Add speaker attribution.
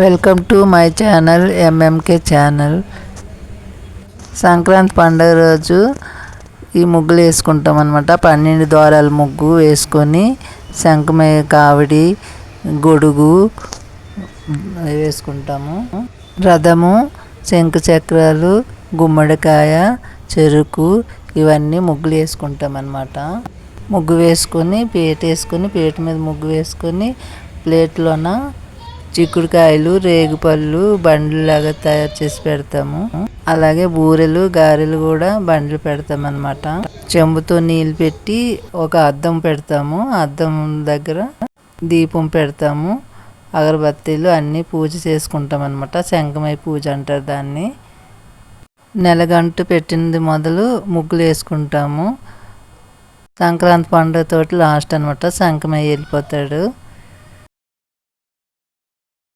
Speaker 1: Welcome to my channel MMK channel. Sankranti పండుగ రోజు ఈ ముగ్గులు వేసుకుంటాం అనమాట పన్నెండు ద్వారాల ముగ్గు వేసుకొని శంఖమే కావిడి గొడుగు వేసుకుంటాము. రథము శంకు చక్రాలు గుమ్మడికాయ చెరుకు ఇవన్నీ ముగ్గులు వేసుకుంటాం అనమాట ముగ్గు వేసుకొని పీట వేసుకొని పీట మీద ముగ్గు వేసుకొని ప్లేట్లోన చిక్కుడుకాయలు రేగుపళ్ళు బండ్లు లాగా తయారు చేసి పెడతాము. అలాగే బూరెలు గారెలు కూడా బండ్లు పెడతాం అనమాట చెంబుతో నీళ్ళు పెట్టి ఒక అద్దం పెడతాము. అద్దం దగ్గర దీపం పెడతాము. అగరబత్తీలు అన్నీ పూజ చేసుకుంటాం అనమాట శంఖమై పూజ అంటారు దాన్ని. నెలగంటు పెట్టినది మొదలు ముగ్గులు వేసుకుంటాము. సంక్రాంతి పండుగతోటి లాస్ట్ అనమాట శంఖమై వెళ్ళిపోతాడు.